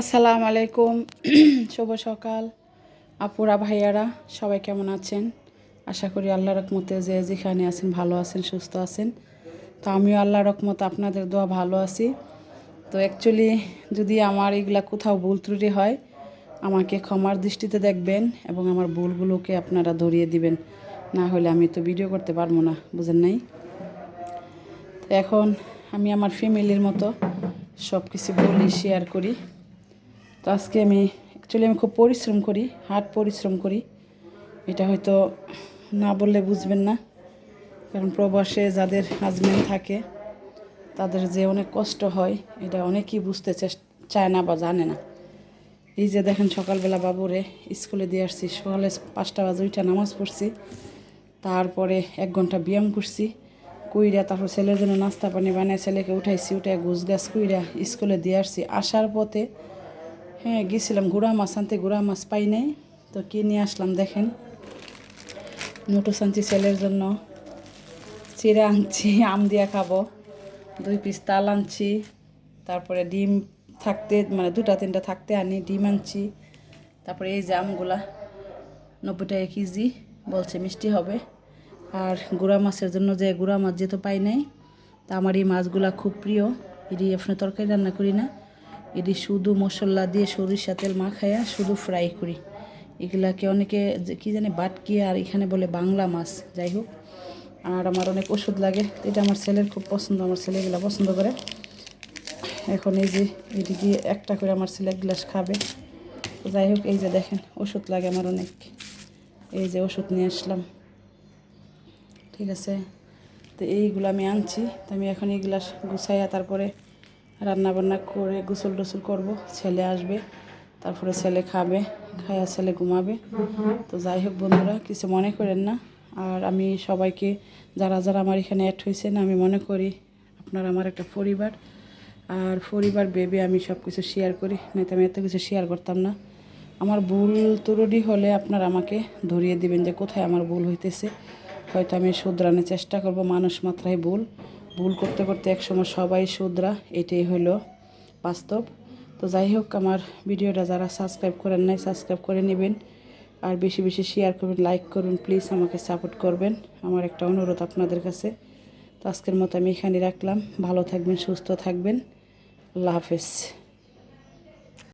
আসসালামু আলাইকুম। শুভ সকাল। আপুরা, ভাইয়ারা, সবাই কেমন আছেন? আশা করি আল্লাহ রকমতে যে যেখানে আছেন, ভালো আছেন, সুস্থ আছেন। তো আমিও আল্লাহ রকমতে আপনাদের দোয়া ভালো আছি। তো অ্যাকচুয়ালি যদি আমার এগুলা কোথাও ভুল ত্রুটি হয়, আমাকে ক্ষমার দৃষ্টিতে দেখবেন এবং আমার ভুলগুলোকে আপনারা ধরিয়ে দিবেন। না হলে আমি তো ভিডিও করতে পারব না, বুঝেন নাই? তো এখন আমি আমার ফ্যামিলির মতো সব কিছু বলি শেয়ার করি। তো আজকে আমি অ্যাকচুয়ালি আমি খুব পরিশ্রম করি, হাট পরিশ্রম করি। এটা হয়তো না বললে বুঝবেন না, কারণ প্রবাসে যাদের হাজব্যান্ড থাকে, তাদের যে অনেক কষ্ট হয়, এটা অনেকেই বুঝতে চায় না বা জানে না। এই যে দেখেন সকালবেলা বাবুরে স্কুলে দিয়ে আসছি, সকালে পাঁচটা বাজে ওইটা নামাজ পড়ছি, তারপরে এক ঘণ্টা ব্যায়াম করছি, কুইরা তারপর ছেলের জন্য নাস্তা পানি বানিয়ে ছেলেকে উঠাইছি উঠে গুছ গাছ কুইরা স্কুলে দিয়ে আসছি। আসার পথে হ্যাঁ গেছিলাম গুড়া মাছ, আনতে গুড়া মাছ পাই নাই। তো কি নিয়ে আসলাম দেখেন। নোটস আনছি ছেলের জন্য চিড়ে আনছি, আম দিয়া খাব। দুই পিস তাল আনছি, তারপরে ডিম থাকতে মানে দুটা তিনটা থাকতে আনি, ডিম আনছি। তারপরে এই যে আমগুলা, নব্বই টাকা কেজি, বলছে মিষ্টি হবে। আর গুড়া মাছের জন্য যে গুড়া মাছ যেহেতু পাই নাই, তা আমার এই মাছগুলা খুব প্রিয়। এটি আপনার তরকারি রান্না করি না। এটি শুধু মশলা দিয়ে সরিষা তেল মাখায়া শুধু ফ্রাই করি। এগুলাকে অনেকে কী জানি বাটকি আর এখানে বলে বাংলা মাছ, যাই হোক। আর আমার অনেক ওষুধ লাগে, এটা আমার ছেলের খুব পছন্দ, আমার ছেলে পছন্দ করে। এখন এই যে এটি এদিকে একটা করে আমার ছেলে এক গ্লাস খাবে। যাই হোক, এই যে দেখেন, ওষুধ লাগে আমার অনেক। এই যে ওষুধ নিয়ে আসলাম। ঠিক আছে? তো এইগুলো আমি আনছি। তো আমি এখন এই গ্লাস গুছাইয়া তারপরে রান্না বান্না করে গোসল টোসল করব, ছেলে আসবে, তারপরে ছেলে খাবে, খায়া ছেলে ঘুমাবে। তো যাই হোক বন্ধুরা, কিছু মনে করেন না। আর আমি সবাইকে, যারা যারা আমার এখানে অ্যাড হয়েছেন, আমি মনে করি আপনারা আমার একটা পরিবার। আর পরিবার ভেবে আমি সব কিছু শেয়ার করি, নয়তো আমি এত কিছু শেয়ার করতাম না। আমার ভুল ত্রুটি হলে আপনারা আমাকে ধরিয়ে দিবেন যে কোথায় আমার ভুল হইতেছে। হয়তো আমি শুধরানোর চেষ্টা করব, মানুষ মাত্রায় ভুল। ভুল করতে করতে একসময় সবাই শুধরা, এটাই হলো বাস্তব। তো যাই হোক, আমার ভিডিওটা যারা সাবস্ক্রাইব করেন নাই সাবস্ক্রাইব করে নেবেন। আর বেশি বেশি শেয়ার করবেন লাইক করুন প্লিজ আমাকে সাপোর্ট করবেন। আমার একটা অনুরোধ আপনাদের কাছে। তো আজকের মতো আমি এখানে রাখলাম। ভালো থাকবেন, সুস্থ থাকবেন। আল্লাহ হাফেজ।